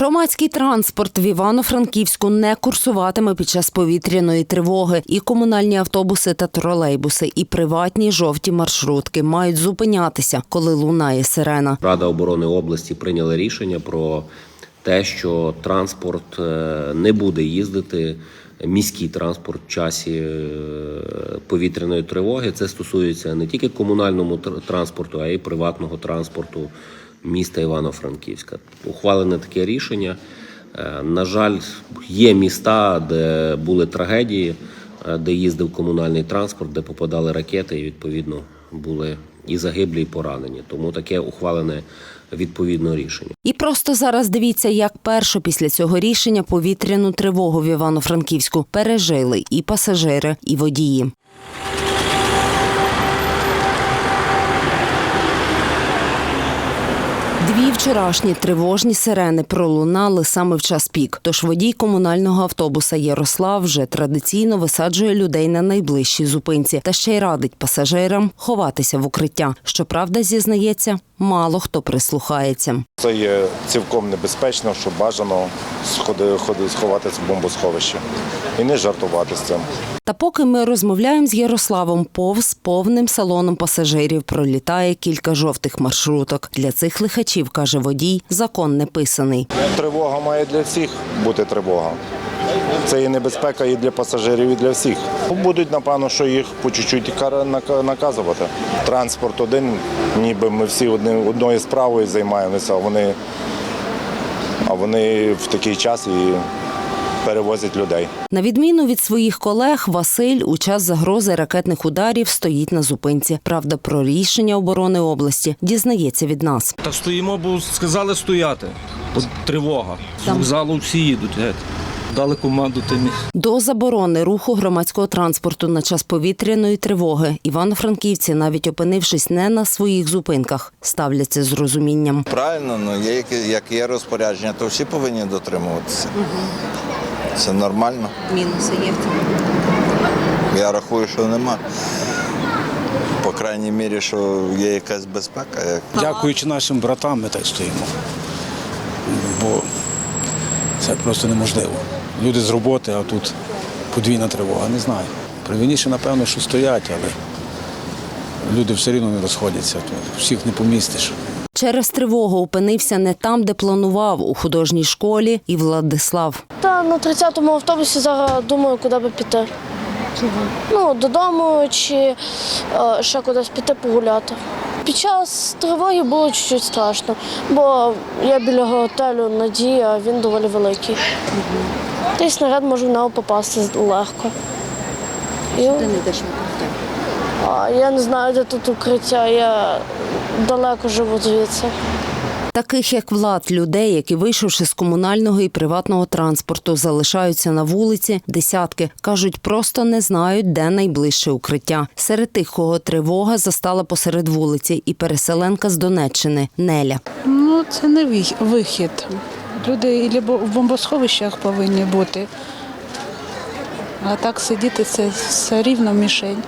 Громадський транспорт в Івано-Франківську не курсуватиме під час повітряної тривоги. І комунальні автобуси та тролейбуси, і приватні жовті маршрутки мають зупинятися, коли лунає сирена. Рада оборони області прийняла рішення про те, що транспорт е, не буде їздити. Міський транспорт в часі е, повітряної тривоги. Це стосується не тільки комунальному транспорту, а й приватного транспорту міста Івано-Франківська. Ухвалене таке рішення. Е, На жаль, є міста, де були трагедії, де їздив комунальний транспорт, де попадали ракети, і відповідно були і загиблі, і поранені. Тому таке ухвалене відповідно рішення. І просто зараз дивіться, як перше після цього рішення повітряну тривогу в Івано-Франківську пережили і пасажири, і водії. Дві вчорашні тривожні сирени пролунали саме в час пік. Тож водій комунального автобуса Ярослав вже традиційно висаджує людей на найближчій зупинці та ще й радить пасажирам ховатися в укриття. Щоправда, зізнається, мало хто прислухається. Це є цілком небезпечно, що бажано сходи, ходи, сховатися в бомбосховище і не жартувати з цим. Та поки ми розмовляємо з Ярославом, повз повним салоном пасажирів пролітає кілька жовтих маршруток. Для цих лихачів, каже водій, закон не писаний. Тривога має для всіх бути тривога. Це є небезпека і для пасажирів, і для всіх. Будуть, напевно, що їх по чуть-чуть наказувати. Транспорт один, ніби ми всі одною справою займаємося, а вони, а вони в такий час і перевозять людей. На відміну від своїх колег, Василь у час загрози ракетних ударів стоїть на зупинці. Правда, про рішення оборони області дізнається від нас. Так стоїмо, бо сказали стояти. Тривога. З вокзалу всі їдуть. геть. Дали команду тим. До заборони руху громадського транспорту на час повітряної тривоги івано-франківці, навіть опинившись не на своїх зупинках, ставляться з розумінням. Правильно, ну є як- як є розпорядження, то всі повинні дотримуватися. Це нормально. Мінуси є. Я рахую, що нема. По крайній мірі, що є якась безпека. Дякуючи нашим братам, ми так стоїмо. Бо це просто неможливо. Люди з роботи, а тут подвійна тривога. Не знаю. Правильніше, напевно, що стоять, але люди все рівно не розходяться. Всіх не помістиш. Через тривогу опинився не там, де планував у художній школі, і Владислав. Та на 30-му автобусі зараз думаю, куди би піти. Ну, додому чи е, ще кудись піти погуляти. Під час тривоги було чуть-чуть страшно, бо я біля готелю Надія, він доволі великий. Та й снаряд може в нього попасти легко. І... А, я не знаю, де тут укриття, я далеко живу звідси. Таких як Влад, людей, які вийшовши з комунального і приватного транспорту, залишаються на вулиці, десятки кажуть, просто не знають, де найближче укриття. Серед тих, кого тривога застала посеред вулиці, і переселенка з Донеччини Неля. Ну, це не вих- вихід. Люди або в бомбосховищах повинні бути. А так сидіти це все рівно мішень.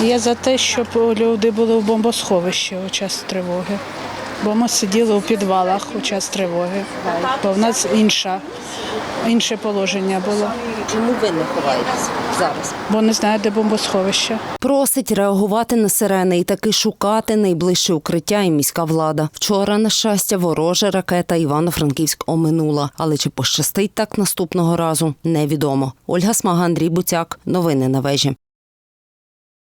Я за те, щоб люди були в бомбосховищі у час тривоги. Бо ми сиділи у підвалах у час тривоги. Бо в нас інша, інше положення було. Чому ви не ховаєтесь зараз? Бо не знаю, де бомбосховище. Просить реагувати на сирени і таки шукати найближче укриття і міська влада. Вчора, на щастя, ворожа ракета Івано-Франківськ оминула. Але чи пощастить так наступного разу, невідомо. Ольга Смага, Андрій Буцяк. Новини на вежі.